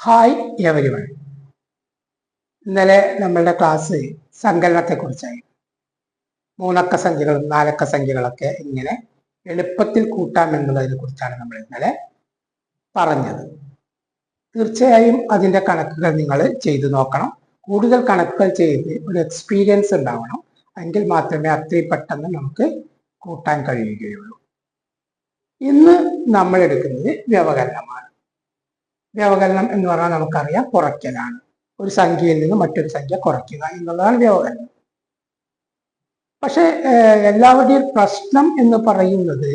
Hi everyone ഇന്നലെ നമ്മളുടെ class സങ്കലനത്തെക്കുറിച്ചായി. മൂന്നക്ക സംഖ്യകളും നാലക്ക സംഖ്യകളൊക്കെ ഇങ്ങനെ എളുപ്പത്തിൽ കൂട്ടാം എന്നുള്ളതിനെ കുറിച്ചാണ് നമ്മൾ ഇന്നലെ പറഞ്ഞത്. തീർച്ചയായും അതിന്റെ കണക്കുകൾ നിങ്ങൾ ചെയ്തു നോക്കണം. കൂടുതൽ കണക്കുകൾ ചെയ്ത് ഒരു എക്സ്പീരിയൻസ് ഉണ്ടാവണം. എങ്കിൽ മാത്രമേ അത്രയും പെട്ടെന്ന് നമുക്ക് കൂട്ടാൻ കഴിയുകയുള്ളൂ. ഇന്ന് നമ്മൾ എടുക്കുന്നത് വ്യവകലനമാണ് വ്യവകലനം എന്ന് പറഞ്ഞാൽ നമുക്കറിയാം കുറയ്ക്കലാണ്. ഒരു സംഖ്യയിൽ നിന്ന് മറ്റൊരു സംഖ്യ കുറയ്ക്കുക എന്നുള്ളതാണ് വ്യവകലനം. പക്ഷെ എല്ലാവരുടെയും പ്രശ്നം എന്ന് പറയുന്നത്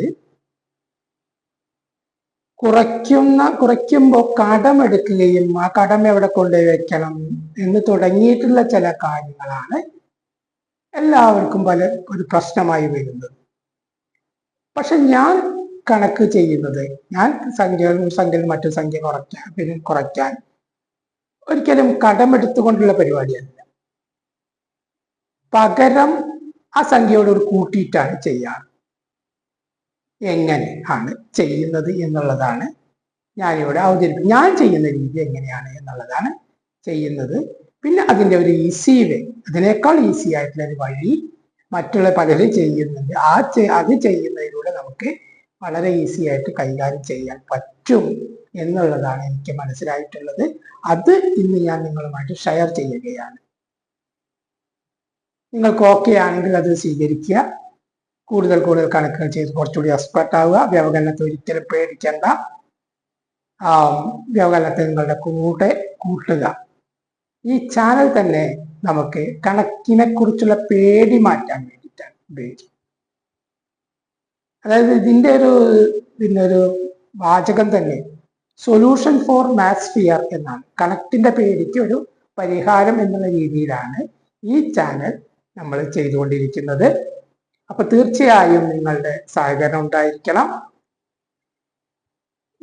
കുറയ്ക്കുന്ന കുറയ്ക്കുമ്പോൾ കടമെടുക്കുകയും ആ കടം എവിടെ കൊണ്ടുപോയി വെക്കണം എന്ന് തുടങ്ങിയിട്ടുള്ള ചില കാര്യങ്ങളാണ് എല്ലാവർക്കും പല ഒരു പ്രശ്നമായി വരുന്നത്. പക്ഷെ ഞാൻ കണക്ക് ചെയ്യുന്നത്. ഞാൻ സംഖ്യ ഒരു സംഖ്യയിൽ മറ്റൊരു സംഖ്യ കുറയ്ക്കാൻ പിന്നെ കുറയ്ക്കാൻ ഒരിക്കലും കടമെടുത്തുകൊണ്ടുള്ള പരിപാടിയല്ല. പകരം ആ സംഖ്യയോട് ഒരു കൂട്ടിയിട്ടാണ് ചെയ്യാറ്. എങ്ങനെ ആണ് ചെയ്യുന്നത് എന്നുള്ളതാണ് ഞാനിവിടെ അവതരിപ്പിക്കും ഞാൻ ചെയ്യുന്ന രീതി എങ്ങനെയാണ് എന്നുള്ളതാണ് ചെയ്യുന്നത്. പിന്നെ അതിന്റെ ഒരു ഈസി വേ അതിനേക്കാൾ ഈസി ആയിട്ടുള്ള ഒരു വഴി മറ്റുള്ള പലരും ചെയ്യുന്നുണ്ട്. ആ അത് ചെയ്യുന്നതിലൂടെ നമുക്ക് വളരെ ഈസി ആയിട്ട് കൈകാര്യം ചെയ്യാൻ പറ്റും എന്നുള്ളതാണ് എനിക്ക് മനസ്സിലായിട്ടുള്ളത്. അത് ഇന്ന് ഞാൻ നിങ്ങളുമായിട്ട് ഷെയർ ചെയ്യുകയാണ്. നിങ്ങൾക്ക് ഓക്കെ ആണെങ്കിൽ അത് സ്വീകരിക്കുക. കൂടുതൽ കൂടുതൽ കണക്കുകൾ ചെയ്ത് കുറച്ചുകൂടി എക്സ്പെർട്ട് ആവുക. വ്യവകലനത്തെ ഒരിക്കലും പേടിക്കേണ്ട. വ്യവകലനത്തെ നിങ്ങളുടെ കൂടെ കൂട്ടുക. ഈ ചാനൽ തന്നെ നമുക്ക് കണക്കിനെ കുറിച്ചുള്ള പേടി മാറ്റാൻ വേണ്ടിയിട്ടാണ് ഉപയോഗിക്കുന്നത്. അതായത് ഇതിന്റെ ഒരു പിന്നെ ഒരു വാചകം തന്നെ സൊല്യൂഷൻ ഫോർ മാത്സ് ഫിയർ എന്നാണ്. കണക്റ്റിന്റെ പേടിക്ക് ഒരു പരിഹാരം എന്നുള്ള രീതിയിലാണ് ഈ ചാനൽ നമ്മൾ ചെയ്തുകൊണ്ടിരിക്കുന്നത്. അപ്പൊ തീർച്ചയായും നിങ്ങളുടെ സഹകരണം ഉണ്ടായിരിക്കണം.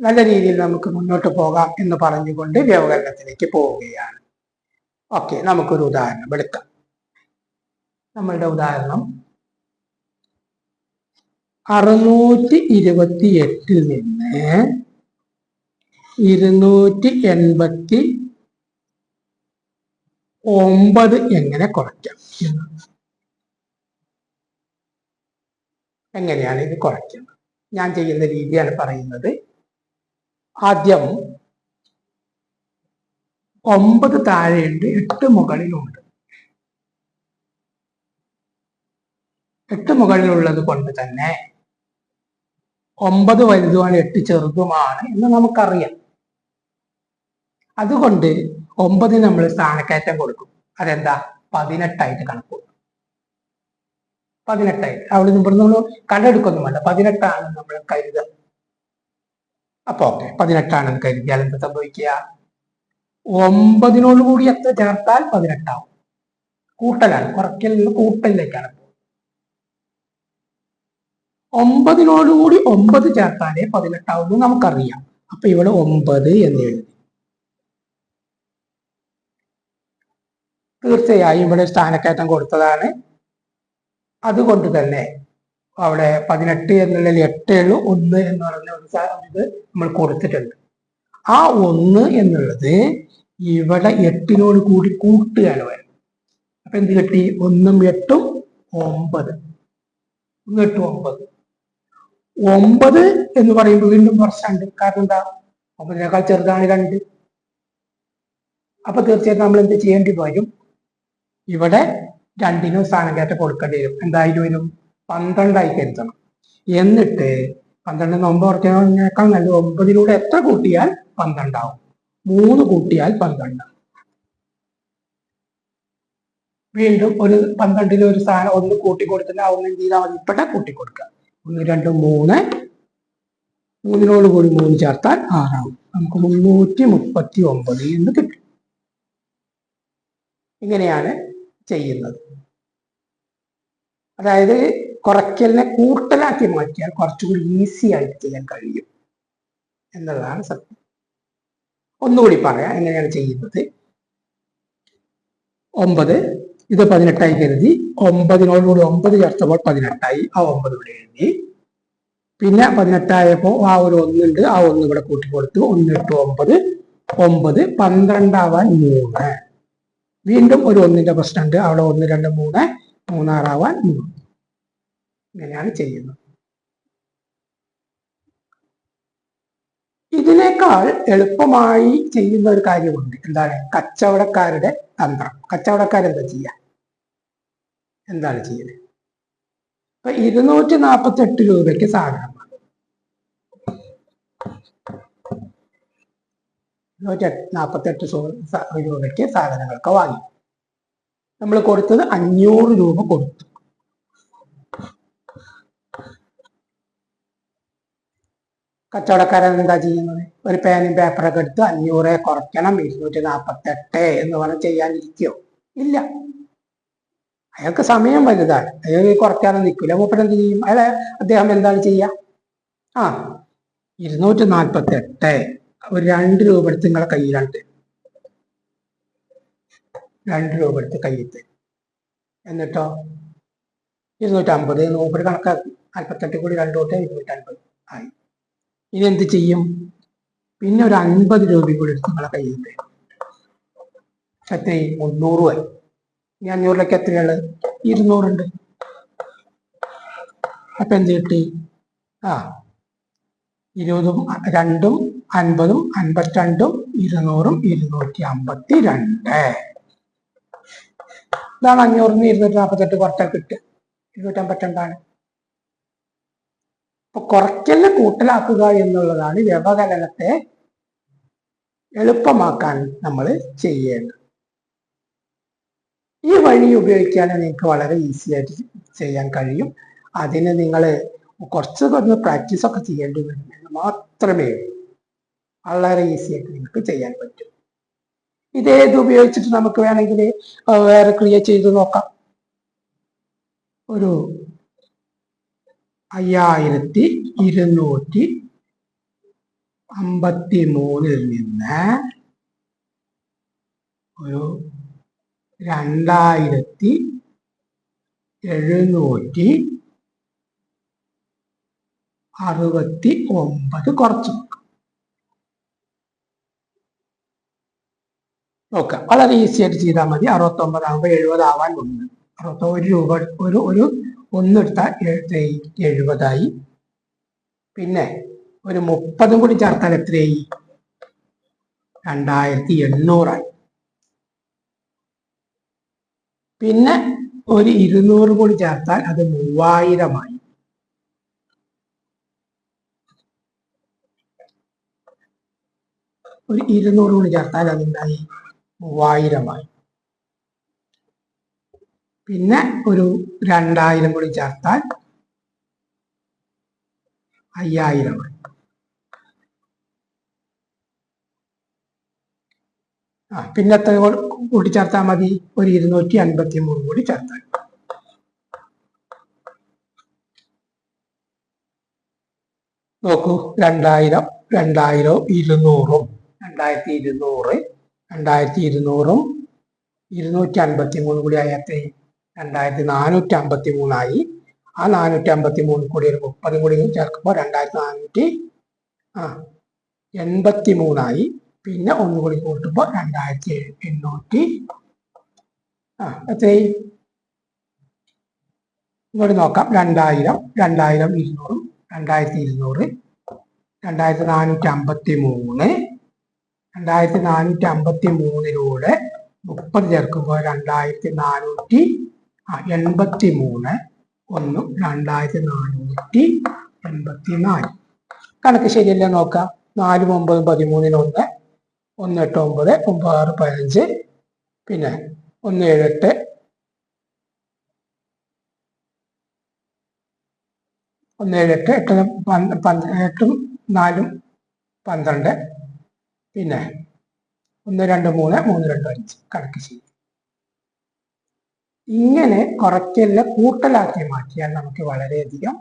നല്ല രീതിയിൽ നമുക്ക് മുന്നോട്ട് പോകാം എന്ന് പറഞ്ഞുകൊണ്ട് വ്യവകരണത്തിലേക്ക് പോവുകയാണ്. ഓക്കെ നമുക്കൊരു ഉദാഹരണം എടുക്കാം. നമ്മളുടെ ഉദാഹരണം അറുന്നൂറ്റി ഇരുപത്തി എട്ടിൽ നിന്ന് ഇരുന്നൂറ്റി എൺപത്തി ഒമ്പത് എങ്ങനെ കുറയ്ക്കാം. എങ്ങനെയാണ് ഇത് കുറയ്ക്കുന്നത് ഞാൻ ചെയ്യുന്ന രീതിയാണ് പറയുന്നത്. ആദ്യം ഒമ്പത് താഴെയുണ്ട് എട്ട് മുകളിലുണ്ട്. എട്ട് മുകളിലുള്ളത് കൊണ്ട് തന്നെ ഒമ്പത് വലുതുമാണ് എട്ട് ചെറുതുമാണ് എന്ന് നമുക്കറിയാം. അതുകൊണ്ട് ഒമ്പതിന് നമ്മൾ സ്ഥാനക്കയറ്റം കൊടുക്കും. അതെന്താ? പതിനെട്ടായിട്ട് കണക്ക് പതിനെട്ടായിട്ട്. അവിടെ നിന്ന് നമ്മൾ കണ്ടെടുക്കൊന്നും വേണ്ട. പതിനെട്ടാണ് നമ്മൾ കരുതുക. അപ്പൊ ഓക്കെ. പതിനെട്ടാണെന്ന് കരുതിയാൽ എന്ത് സംഭവിക്കുക? ഒമ്പതിനോട് കൂടി എത്ര ചേർത്താൽ പതിനെട്ടാവും. കൂട്ടലാണ്. കുറയ്ക്കൽ കൂട്ടലിലേക്കാണ്. ഒമ്പതിനോടുകൂടി ഒമ്പത് ചേർത്താലേ പതിനെട്ടാവുന്നു നമുക്കറിയാം. അപ്പൊ ഇവിടെ ഒമ്പത് എന്ന് എഴുതി. തീർച്ചയായും ഇവിടെ സ്ഥാനക്കയറ്റം കൊടുത്തതാണ്. അതുകൊണ്ട് തന്നെ അവിടെ പതിനെട്ട് എന്നുള്ളതിൽ എട്ടേ ഉള്ളൂ. ഒന്ന് എന്ന് പറഞ്ഞ ഒരു ഇത് നമ്മൾ കൊടുത്തിട്ടുണ്ട്. ആ ഒന്ന് എന്നുള്ളത് ഇവിടെ എട്ടിനോട് കൂടി കൂട്ടുകയാണ് വരുന്നത് അപ്പൊ എന്ത് കിട്ടി? ഒന്നും എട്ടും ഒമ്പത്. ഒന്ന് എട്ടും ഒമ്പത്. ഒമ്പത് എന്ന് പറയുമ്പോൾ വീണ്ടും വർഷമുണ്ട് കാരണം എന്താ? ഒമ്പതിനേക്കാൾ ചെറുതാണ് രണ്ട്. അപ്പൊ തീർച്ചയായിട്ടും നമ്മൾ എന്ത് ചെയ്യേണ്ടി വരും? ഇവിടെ രണ്ടിനും സ്ഥാനം കയറ്റം കൊടുക്കേണ്ടി വരും. എന്തായാലും വരും പന്ത്രണ്ടായി കരുതണം. എന്നിട്ട് പന്ത്രണ്ടിന് ഒമ്പത് കുറയ്ക്കുന്നതിനേക്കാൾ നല്ല ഒമ്പതിലൂടെ എത്ര കൂട്ടിയാൽ പന്ത്രണ്ടാവും? മൂന്ന് കൂട്ടിയാൽ പന്ത്രണ്ട് വീണ്ടും ഒരു പന്ത്രണ്ടിൽ ഒരു സ്ഥാനം ഒന്ന് കൂട്ടി കൊടുത്തിട്ട് ആ ഒന്നും ചെയ്താൽ മതി. ഇവിടെ കൂട്ടി ഒന്ന് രണ്ട് മൂന്ന്. മൂന്നിനോട് കൂടി മൂന്ന് ചേർത്താൽ ആറാവും. നമുക്ക് മുന്നൂറ്റി മുപ്പത്തി ഒമ്പത് എന്ന് കിട്ടും. ഇങ്ങനെയാണ് ചെയ്യുന്നത്. അതായത് കുറയ്ക്കലിനെ കൂട്ടലാക്കി മാറ്റിയാൽ കുറച്ചുകൂടി ഈസി ആയിട്ട് ചെയ്യാൻ കഴിയും എന്നുള്ളതാണ് സത്യം. ഒന്നുകൂടി പറയാം എങ്ങനെയാണ് ചെയ്യുന്നത്. ഒമ്പത് ഇത് പതിനെട്ടായി കരുതി. ഒമ്പതിനോടുകൂടി ഒമ്പത് ചേർത്തപ്പോൾ പതിനെട്ടായി. ആ ഒമ്പത് ഇവിടെ എഴുതി. പിന്നെ പതിനെട്ടായപ്പോൾ ആ ഒരു ഒന്നുണ്ട്. ആ ഒന്ന് ഇവിടെ കൂട്ടി കൊടുത്തു ഒന്ന് എട്ട് ഒമ്പത്. ഒമ്പത് പന്ത്രണ്ടാവാൻ മൂന്ന്. വീണ്ടും ഒരു ഒന്നിന്റെ പ്രശ്നമുണ്ട്. അവിടെ ഒന്ന് രണ്ട് മൂന്ന് മൂന്നാറാവാൻ മൂന്ന്. ഇങ്ങനെയാണ് ചെയ്യുന്നത്. ഇതിനേക്കാൾ എളുപ്പമായി ചെയ്യുന്ന ഒരു കാര്യമുണ്ട്. എന്താണ്? കച്ചവടക്കാരുടെ തന്ത്രം. കച്ചവടക്കാരെന്താ ചെയ്യുക? എന്താണ് ചെയ്യുന്നത് അപ്പൊ ഇരുന്നൂറ്റി നാപ്പത്തി എട്ട് രൂപയ്ക്ക് സാധനം നാപ്പത്തെട്ട് രൂപയ്ക്ക് സാധനങ്ങളൊക്കെ വാങ്ങി. നമ്മൾ കൊടുത്തത് അഞ്ഞൂറ് രൂപ കൊടുത്തു. കച്ചവടക്കാരൻ എന്താ ചെയ്യുന്നത്? ഒരു പേനും പേപ്പറൊക്കെ എടുത്ത് അഞ്ഞൂറെ കുറയ്ക്കണം ഇരുന്നൂറ്റി നാൽപ്പത്തെട്ട് എന്ന് പറഞ്ഞ് ചെയ്യാനിരിക്കോ ഇല്ല. അയാൾക്ക് സമയം വലുതാണ്. അയാൾ കുറയ്ക്കാതെ നിൽക്കില്ല മൂപ്പൻ എന്ത് ചെയ്യും? അയാളെ അദ്ദേഹം എന്താണ് ചെയ്യുക ആ ഇരുന്നൂറ്റി നാൽപ്പത്തി എട്ട് ഒരു രണ്ട് രൂപ എടുത്ത് നിങ്ങളെ കയ്യിലുണ്ട്. രണ്ട് രൂപ എടുത്ത് കയ്യിൽ എന്നിട്ടോ? ഇരുന്നൂറ്റമ്പത്. മൂപ്പര് കണക്കാക്കി. നാൽപ്പത്തെട്ട് കൂടി രണ്ട് തൊട്ട് ഇരുന്നൂറ്റമ്പത് ആയി. ഇനി എന്ത് ചെയ്യും? പിന്നെ ഒരു അൻപത് രൂപ കൂടി എടുത്ത് നിങ്ങളെ കയ്യിൽ തരും മുന്നൂറ് ആയി. ഇനി അഞ്ഞൂറിലേക്ക് എത്രയാണ്? ഇരുന്നൂറുണ്ട്. അപ്പൊ എന്ത് കിട്ടി? ആ ഇരുപതും രണ്ടും അൻപതും അൻപത്തിരണ്ടും ഇരുന്നൂറും ഇരുന്നൂറ്റി അമ്പത്തി രണ്ട് ഇതാണ് അഞ്ഞൂറിന് ഇരുന്നൂറ്റി നാൽപ്പത്തെട്ട് കുറച്ചാൽ കിട്ടുക. ഇരുന്നൂറ്റി അമ്പത്തിരണ്ടാണ് അപ്പൊ കുറയ്ക്കൽ കൂട്ടലാക്കുക എന്നുള്ളതാണ് വ്യവകലനത്തെ എളുപ്പമാക്കാൻ നമ്മൾ ചെയ്യേണ്ടത്. ഈ വഴി ഉപയോഗിക്കാൻ നിങ്ങൾക്ക് വളരെ ഈസി ആയിട്ട് ചെയ്യാൻ കഴിയും. അതിന് നിങ്ങൾ കുറച്ച് ഒന്ന് പ്രാക്ടീസ് ഒക്കെ ചെയ്യേണ്ടി വരും മാത്രമേ വളരെ ഈസി ആയിട്ട് നിങ്ങൾക്ക് ചെയ്യാൻ പറ്റും. ഇതേത് ഉപയോഗിച്ചിട്ട് നമുക്ക് വേണമെങ്കിൽ വേറെ ക്രിയ ചെയ്ത് നോക്കാം. ഒരു അയ്യായിരത്തി ഇരുന്നൂറ്റി അമ്പത്തി മൂന്നിൽ നിന്ന് ഒരു രണ്ടായിരത്തി എഴുന്നൂറ്റി അറുപത്തി ഒമ്പത് കുറച്ചു. നോക്കാം വളരെ ഈസി ആയിട്ട് ചെയ്താൽ മതി. അറുപത്തി ഒമ്പതാകുമ്പോൾ എഴുപതാവാൻ ഒന്ന് അറുപത്തി ഒരു രൂപ ഒരു ഒരു ഒന്നെടുത്താൽ എഴുപത്തി എഴുപതായി. പിന്നെ ഒരു മുപ്പതും കൂടി ചേർത്താൽ എത്രയായി? രണ്ടായിരത്തി എണ്ണൂറായി. പിന്നെ ഒരു ഇരുന്നൂറ് കൂടി ചേർത്താൽ അത് മൂവായിരമായി. ഒരു ഇരുന്നൂറ് കൂടി ചേർത്താൽ അതെന്തായി മൂവായിരമായി. പിന്നെ ഒരു രണ്ടായിരം കൂടി ചേർത്താൽ അയ്യായിരമായി. ആ പിന്നെ കൂടി- കൂടി ചേർത്താൽ മതി. ഒരു ഇരുന്നൂറ്റി അൻപത്തി മൂന്ന് കൂടി ചേർത്താൽ നോക്കൂ. രണ്ടായിരം രണ്ടായിരവും ഇരുന്നൂറും. രണ്ടായിരത്തി ഇരുന്നൂറ് രണ്ടായിരത്തി ഇരുന്നൂറും ഇരുന്നൂറ്റി അൻപത്തി മൂന്ന് കൂടി ആയത്തെ രണ്ടായിരത്തി നാനൂറ്റി അമ്പത്തി മൂന്നായി ആ നാനൂറ്റി അമ്പത്തി മൂന്ന് കൂടി ഒരു മുപ്പതും കൂടി ചേർക്കുമ്പോൾ രണ്ടായിരത്തി നാനൂറ്റി ആ എൺപത്തി മൂന്നായി പിന്നെ ഒന്നുകൂടി കൂട്ടുമ്പോൾ രണ്ടായിരത്തി എണ്ണൂറ്റി ആ എത്രയായി? ഇങ്ങോട്ട് നോക്കാം. രണ്ടായിരം രണ്ടായിരം ഇരുന്നൂറും രണ്ടായിരത്തി ഇരുന്നൂറ് രണ്ടായിരത്തി നാനൂറ്റി അമ്പത്തി മൂന്ന് രണ്ടായിരത്തി നാനൂറ്റി അമ്പത്തി മൂന്നിലൂടെ മുപ്പത് ചേർക്കുമ്പോൾ രണ്ടായിരത്തി നാനൂറ്റി എൺപത്തി മൂന്ന് ഒന്നും രണ്ടായിരത്തി നാനൂറ്റി എൺപത്തി നാല് കണക്ക് ശരിയല്ലേ നോക്കാം. നാലും ഒമ്പതും പതിമൂന്നിന് ഒന്ന് എട്ട് ഒമ്പത് ഒമ്പത് ആറ് പതിനഞ്ച് പിന്നെ ഒന്ന് ഏഴ് എട്ട്. ഒന്ന് ഏഴ് എട്ട് എട്ട് എട്ടും നാലും പന്ത്രണ്ട്. പിന്നെ ഒന്ന് രണ്ട് മൂന്ന് മൂന്ന് രണ്ട് അഞ്ച് കണക്ക് ചെയ്യും. ഇങ്ങനെ കുറയ്ക്കലിനെ കൂട്ടലാക്കി മാറ്റിയാൽ നമുക്ക് വളരെയധികം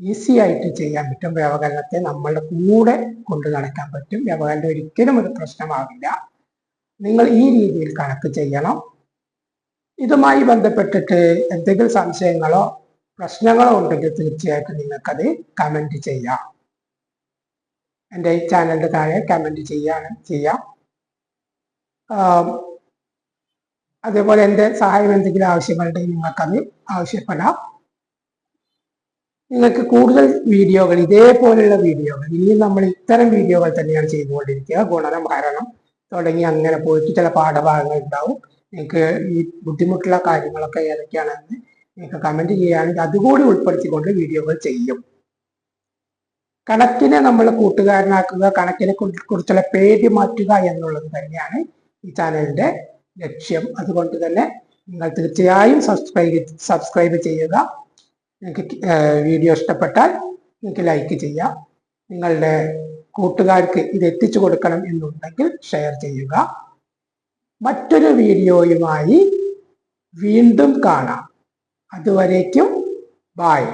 ഈസി ആയിട്ട് ചെയ്യാൻ പറ്റും വ്യവകലനത്തെ നമ്മളുടെ കൂടെ കൊണ്ട് നടക്കാൻ പറ്റും. വ്യവകലനം ഒരിക്കലും ഒരു പ്രശ്നമാവില്ല. നിങ്ങൾ ഈ രീതിയിൽ കണക്ക് ചെയ്യണം. ഇതുമായി ബന്ധപ്പെട്ടിട്ട് എന്തെങ്കിലും സംശയങ്ങളോ പ്രശ്നങ്ങളോ ഉണ്ടെങ്കിൽ തീർച്ചയായിട്ടും നിങ്ങൾക്കത് കമന്റ് ചെയ്യാം. എന്റെ ഈ ചാനലിന്റെ താഴെ കമന്റ് ചെയ്യാൻ ചെയ്യാം. അതേപോലെ എന്റെ സഹായം എന്തെങ്കിലും ആവശ്യങ്ങളുണ്ടെങ്കിൽ നിങ്ങൾക്കത് ആവശ്യപ്പെടാം. നിങ്ങൾക്ക് കൂടുതൽ വീഡിയോകൾ ഇതേപോലെയുള്ള വീഡിയോകൾ ഇനി നമ്മൾ ഇത്തരം വീഡിയോകൾ തന്നെയാണ് ചെയ്തുകൊണ്ടിരിക്കുക. ഗുണനം ഭരണം തുടങ്ങി അങ്ങനെ പോയിട്ട് ചില പാഠഭാഗങ്ങൾ ഉണ്ടാവും. നിങ്ങൾക്ക് ഈ ബുദ്ധിമുട്ടുള്ള കാര്യങ്ങളൊക്കെ ഏതൊക്കെയാണെന്ന് നിങ്ങൾക്ക് കമന്റ് ചെയ്യുകയാണെങ്കിൽ അതുകൂടി ഉൾപ്പെടുത്തിക്കൊണ്ട് വീഡിയോകൾ ചെയ്യും. കണക്കിനെ നമ്മൾ കൂട്ടുകാരനാക്കുക കണക്കിനെ കുറി- കുറിച്ചുള്ള പേര് മാറ്റുക എന്നുള്ളത് തന്നെയാണ് ഈ ചാനലിന്റെ ലക്ഷ്യം. അതുകൊണ്ട് തന്നെ നിങ്ങൾ തീർച്ചയായും സബ്സ്ക്രൈബ് സബ്സ്ക്രൈബ് ചെയ്യുക. നിങ്ങൾക്ക് വീഡിയോ ഇഷ്ടപ്പെട്ടാൽ നിങ്ങൾക്ക് ലൈക്ക് ചെയ്യാം. നിങ്ങളുടെ കൂട്ടുകാർക്ക് ഇത് എത്തിച്ചു കൊടുക്കണം എന്നുണ്ടെങ്കിൽ ഷെയർ ചെയ്യുക. മറ്റൊരു വീഡിയോയുമായി വീണ്ടും കാണാം. അതുവരേക്കും ബായ്